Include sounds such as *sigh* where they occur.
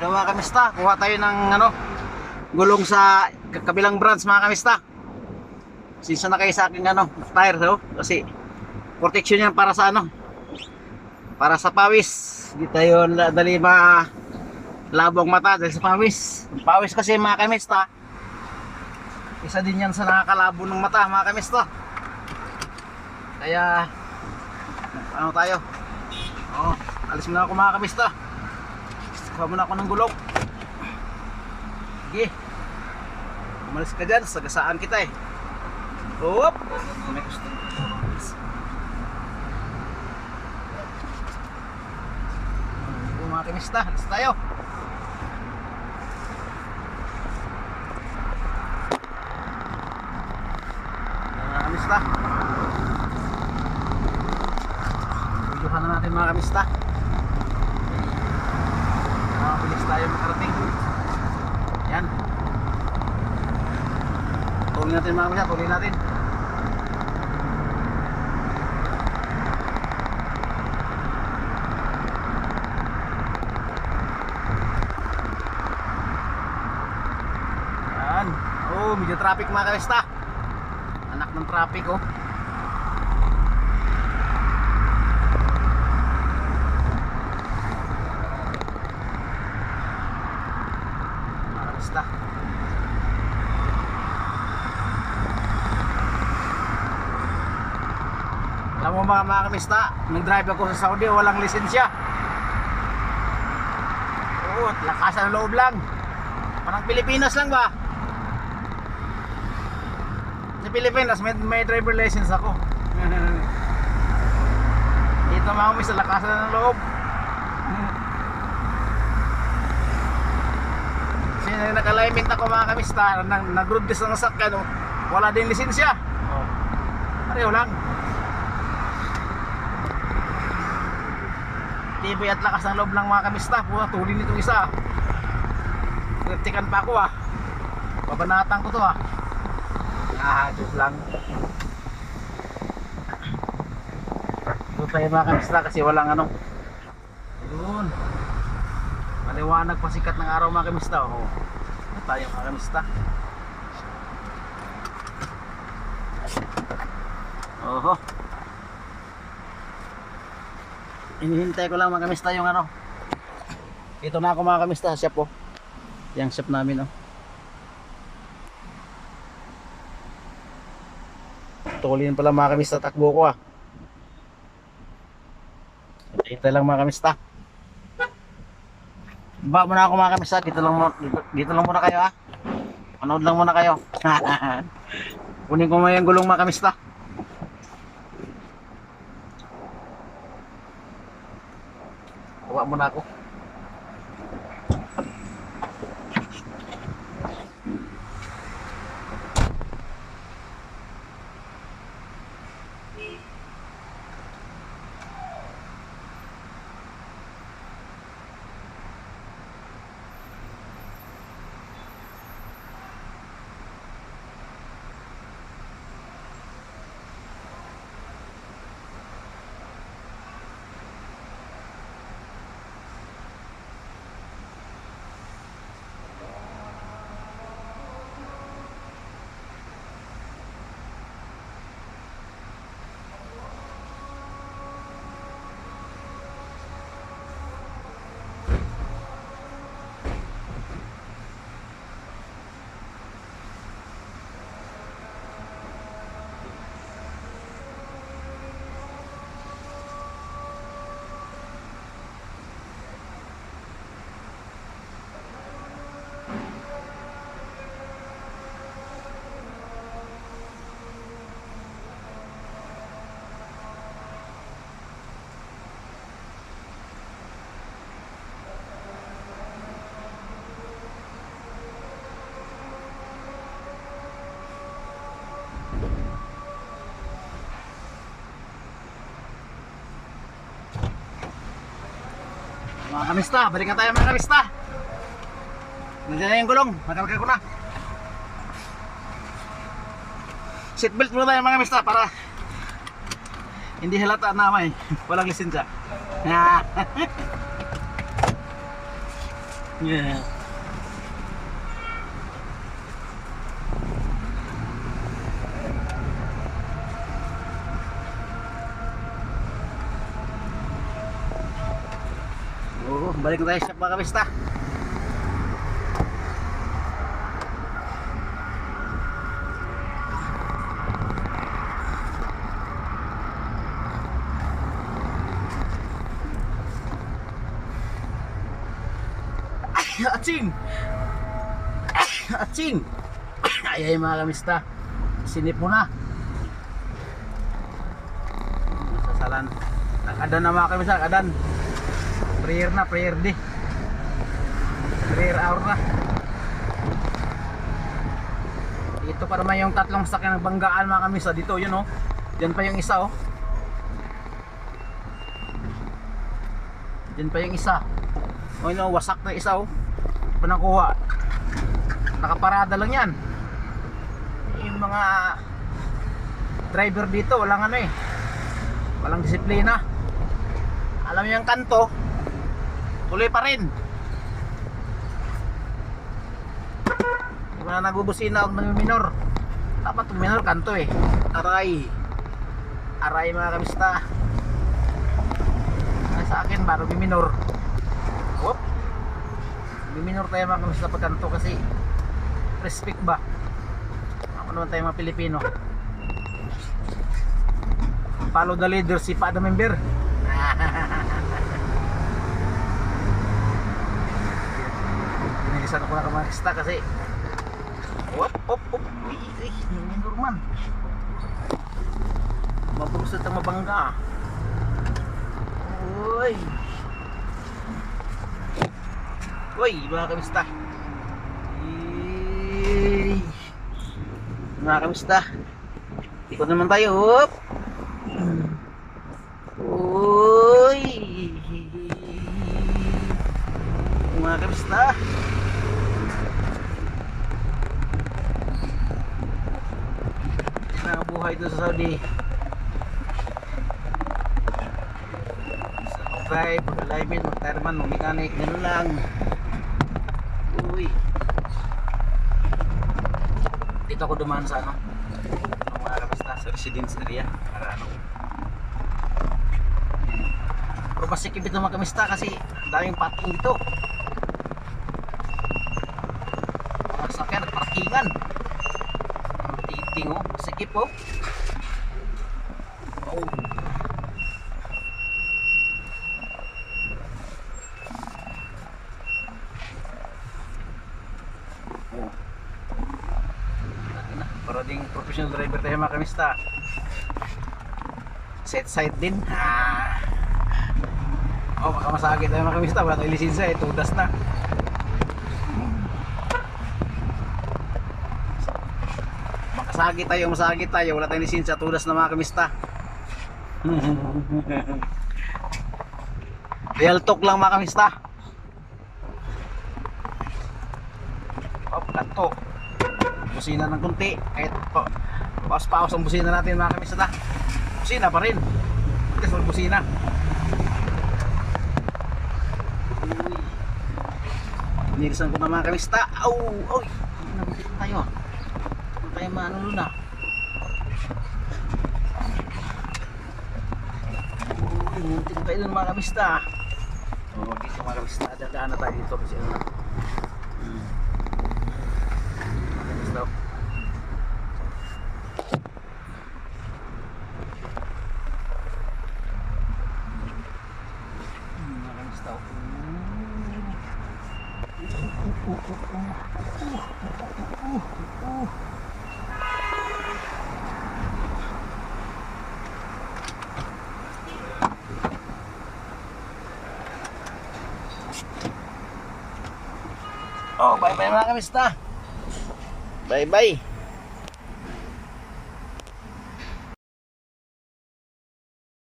Mga kamista, kuha tayo ng ano, gulong sa kabilang branch mga kamista. Sinsa na kayo sa aking ano, tire no? Kasi protection yan para sa ano, para sa pawis. Hindi tayo dali ma labong mata dahil sa pawis. Pawis kasi mga kamista, isa din yan sa nakakalabo ng mata mga kamista. Kaya, ano tayo? Oh, alis muna ako mga kamista. Kuha muna ako ng gulong. Sige. Umalis ka dyan, sagasaan kita eh. Oop! May gusto. Kamista, alis tayo. Mga kamista. Videohan na natin mga kamista. Mabilis tayo makarating. Yan. Tuloy natin mga kamista, tuloy natin. Yan. Oh, medyo traffic mga kamista. Anak ng traffic oh. Kamista. Alam mo mga mga kamista, nag-drive ako sa Saudi, walang lisensya. Oo, lakasan ng loob lang. Parang Pilipinas lang ba? Sa Pilipinas, may, may driver license ako. *laughs* Dito mga kamista, lakasan ng loob. Kasi naka-alignment ako mga kamista, nag- nag-road test ng sakyan, oh, wala din lisensya. Oh. Pareho lang. TV at lakas ng loob ng mga kamista. Puha, tuloy nitong isa. Kritikan pa ako ah. Babanatan ko to ah. Ah, joke lang. Doon tayo mga kamista kasi walang ano. Doon. Maliwanag pa sikat ng araw mga kamista. Oh. Doon tayo mga kamista. Oho. Inihintay ko lang mga kamista yung ano. Ito na ako mga kamista, shop oh. Yung shop namin oh. Tuloyin pala mga kamista takbo ko ah. Hintay lang mga kamista. Ba muna ako mga kamista, dito lang muna, dito, dito lang muna kayo ah. Manood lang muna kayo. *laughs* Kunin ko mo yung gulong mga kamista. Kuha muna ako. Mga kamista, balikan tayo mga kamista. Nandiyan na yung gulong, nakalagay ko na. Seatbelt muna tayo mga kamista para hindi halata na may *laughs* walang lisensya. *laughs* Yeah. *laughs* Oo, balik na tayo sa mga kamista. Atsing! Atsing! Ay ay mga kamista. Sinip mo na. Sasalan. Nakadan na mga kamista, nakadan. Prayer na, prayer di. Prayer hour na. Ito pa naman yung tatlong sakyan ng banggaan mga kamista dito, yun oh. Diyan pa yung isa oh. Diyan pa yung isa. Oh, no, wasak na isa oh. Panakuha. Nakaparada lang yan. Yung mga driver dito, walang ano eh. Walang disiplina. Alam yung kanto, tuloy pa rin. Mga nagbubusina o minor. Dapat minor kanto eh. Aray. Aray mga kamista. Ay, sa akin, bago minor. Whoop. Minor tayo mga kamista pag kanto kasi respect ba? Ako naman tayo mga Pilipino. Follow the leader, si pa the member. Binilisan ako na kamarista kasi Wop, hop, hop, uy, uy, minor man. Mabusot ang mabangga. Uy. Uy, mga kamista. Uy. Mga kamista. Ikot naman tayo. Hop. Uy. Mga kamista. Yan ang buhay doon sa Saudi. Sa mag-drive, mag-alignment, mag-tireman, mag-mechanic, ganun lang. Uy. Dito ako dumaan sa ano, ang mga kabasta sa residence area. Para ano. Pero masikip ito mga kamista kasi daming parking dito. Mga sakyan, parkingan. Titing oh, sikip oh. Oh. Para ding professional driver tayo mga kamista. Set side din. Ah. Oh, baka masakit tayo mga kamista. Wala tayong lisensya eh. Tudas na. Makasagit tayo, masagit tayo. Wala tayong lisensya. Tudas na mga kamista. *laughs* Real talk lang mga kamista. Oh, kanto. Busina ng kunti. Kahit pa, paus-paus ang busina natin mga kamista. Busina pa rin. Kasi busina. Nilisan ko na mga kamista. Au! Uy! Nabukit na tayo. Tayo maano na? Uy, muntik tayo dun mga kamista. Oh, dito mga kamista. Dadaan na tayo dito kasi ano na. Hmm. Mga kamista. Hmm, mga kamista. Oh, bye bye mga kamista. Bye bye.